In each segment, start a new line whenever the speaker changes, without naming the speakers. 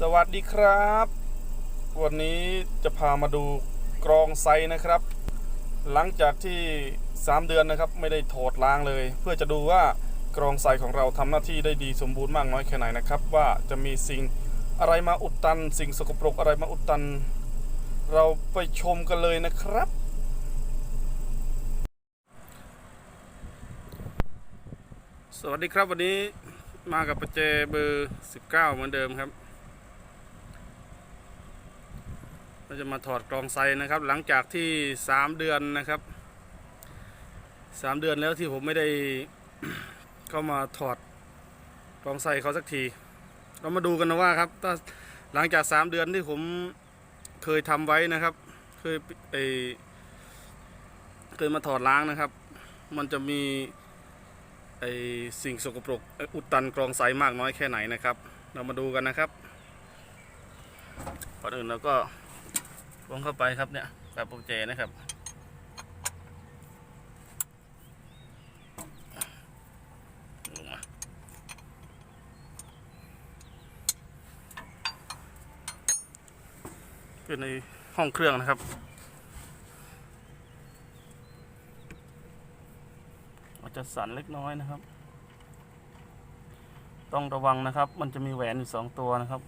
สวัสดีครับ วันนี้จะพามาดูกรองไซนะครับ หลังจากที่ 3 เดือนนะครับไม่ได้ถอดล้างเลย เพื่อจะดูว่ากรองไซของเราทำหน้าที่ได้ดีสมบูรณ์มากน้อยแค่ไหนนะครับ ว่าจะมีสิ่งอะไรมาอุดตัน สิ่งสกปรกอะไรมาอุดตัน เราไปชมกันเลยนะครับสวัสดีครับวันนี้มากับประแจเบอร์ 19 เหมือนเดิมครับ ราจะมาถอดกรองไซนะครับ หลังจากที่ 3 เดือนนะครับ 3 เดือนแล้วที่ผมไม่ได้เข้ามาถอดกรองไซเขาสักที เรามาดูกันนะว่าครับถ้าหลังจาก 3 เดือนที่ผมเคยทำไว้นะครับ เคยไอเคยมาถอดล้างนะครับ มันจะมีไอสิ่งสกปรกอ้อุดตันกรองไซมากน้อยแค่ไหนนะครับ เรามาดูกันนะครับก่อนอื่นเราก็ ลงเข้าไปครับเนี่ยแบบโปรเจนะครับ ลงมาคือในห้องเครื่องนะครับอาจจะสั่นเล็กน้อยนะครับ ต้องระวังนะครับ มันจะมีแหวนอยู่สองตัวนะครับ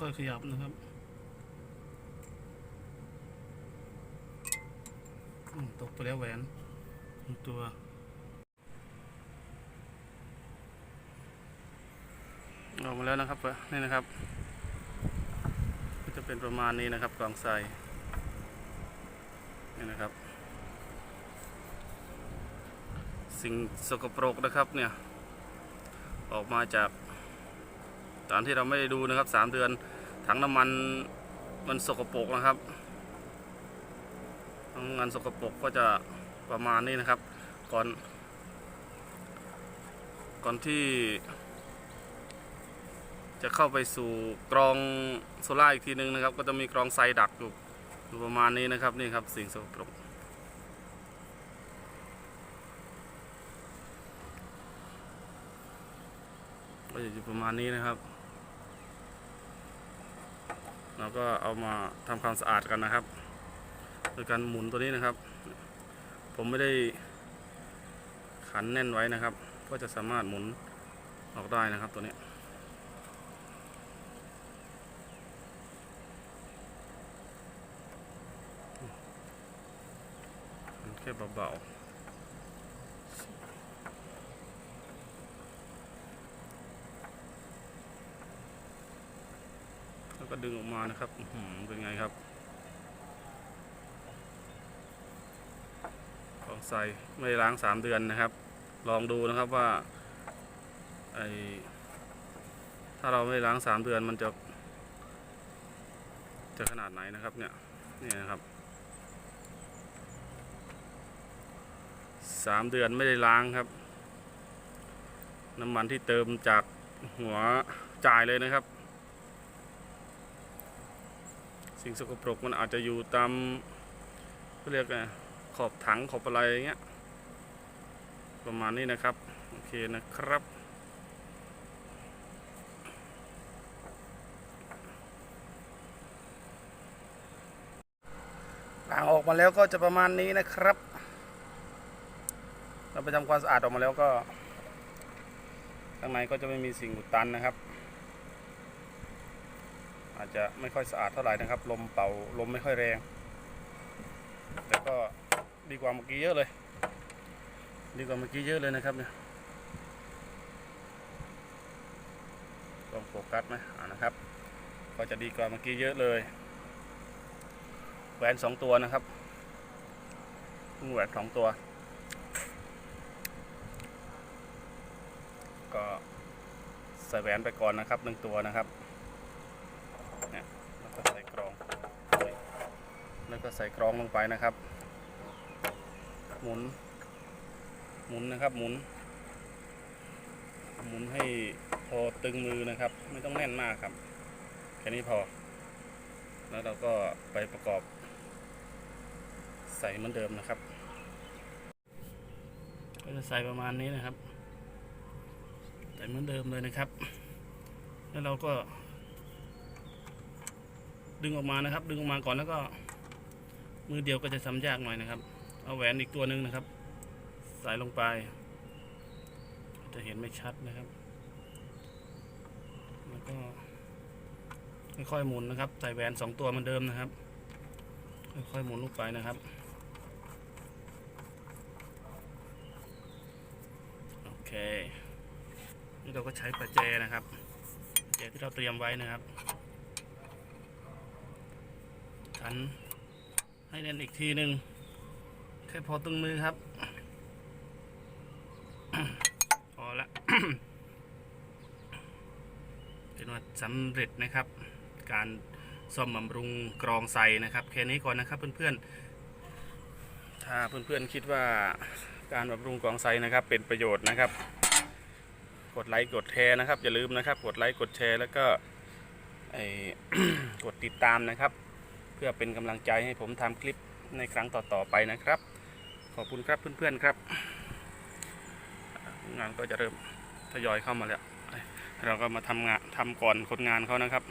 ค่อยๆขยับนะครับตกไปแล้วแหวนอีกตัวออกมาแล้วนะครับนี่นะครับ ก็จะเป็นประมาณนี้นะครับกล่องใส่นี่นะครับ สิ่งสกปรกนะครับเนี่ย ออกมาจาก ตอนที่เราไม่ได้ดูนะครับสามเดือนถังน้ำมันมันสกปรกนะครับงน้ำมันสกปรกก็จะประมาณนี้นะครับ ก่อน ก่อนที่ จะเข้าไปสู่กรองโซล่าอีกทีนึงนะครับ ก็จะมีกรองไซดักอยู่อยู่ประมาณนี้นะครับนี่ครับสิ่งสกปรกก็จะอยู่ประมาณนี้นะครับ เราก็เอามาทำความสะอาดกันนะครับ โดยการหมุนตัวนี้นะครับ ผมไม่ได้ขันแน่นไว้นะครับ ก็จะสามารถหมุนออกได้นะครับตัวนี้แค่เบาๆ แล้ว ก็ดึงออกมานะครับเป็นไงครับของใส่ไม่ล้างสามเดือนนะครับ ลองดูนะครับว่าไอถ้าเราไม่ล้างสามเดือนมันจะจะขนาดไหนนะครับเนี่ยนี่นะครับสามเดือนไม่ได้ล้างครับ น้ำมันที่เติมจากหัวจ่ายเลยนะครับ สิ่งสกปรกมันอาจจะอยู่ตามเขาเรียกไงขอบถังขอบอะไรอย่างเงี้ยประมาณนี้นะครับ โอเคนะครับ ล้างออกมาแล้วก็จะประมาณนี้นะครับ เราไปทำความสะอาดออกมาแล้วก็ข้างในก็จะไม่มีสิ่งอุดตันนะครับ อาจจะไม่ค่อยสะอาดเท่าไหร่นะครับ ลมเป่าลมไม่ค่อยแรง แต่ก็ดีกว่าเมื่อกี้เยอะเลย ดีกว่าเมื่อกี้เยอะเลยนะครับเนี่ยต้องโฟกัสไหมอ่านะครับ ก็จะดีกว่าเมื่อกี้เยอะเลยแหวนสองตัวนะครับแหวนสองตัว ก็ใส่แหวนไปก่อนนะครับหนึ่งตัวนะครับเนี่ยแล้วก็ใส่กรอง แล้วก็ใส่กรองลงไปนะครับ หมุน หมุนนะครับ หมุน หมุนให้พอตึงมือนะครับ ไม่ต้องแน่นมากครับ แค่นี้พอ แล้วเราก็ไปประกอบ ใส่เหมือนเดิมนะครับ ก็จะใส่ประมาณนี้นะครับ ใส่เหมือนเดิมเลยนะครับ แล้วเราก็ดึงออกมานะครับ ดึงออกมาก่อนแล้วก็ มือเดียวก็จะทำยากหน่อยนะครับ เอาแหวนอีกตัวหนึ่งนะครับ ใส่ลงไป จะเห็นไม่ชัดนะครับ แล้วก็ค่อยๆหมุนนะครับ ใส่แหวนสองตัวเหมือนเดิมนะครับ ค่อยๆหมุนลงไปนะครับโอเคนี่เราก็ใช้ประแจนะครับประแจที่เราเตรียมไว้นะครับขัน ให้แน่นอีกทีหนึ่งแค่พอตึงมือครับ พอละเป็นว่าสำเร็จนะครับ การซ่อมบำรุงกรองไซนะครับ แค่นี้ก่อนนะครับเพื่อนๆ ถ้าเพื่อนๆคิดว่าการบำรุงกรองไซนะครับ เป็นประโยชน์นะครับ กดไลค์กดแชร์นะครับอย่าลืมนะครับ กดไลค์กดแชร์แล้วก็กดติดตามนะครับ เพื่อเป็นกำลังใจให้ผมทำคลิปในครั้งต่อๆไปนะครับ ขอบคุณครับเพื่อนๆครับ งานก็จะเริ่มทยอยเข้ามาแล้ว เราก็มาทำงานทำก่อนคนงานเขานะครับ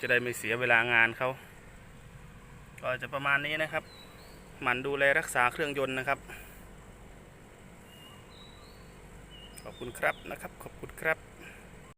จะได้ไม่เสียเวลางานเขาก็จะประมาณนี้นะครับ หมั่นดูแลรักษาเครื่องยนต์นะครับ ขอบคุณครับนะครับ ขอบคุณครับ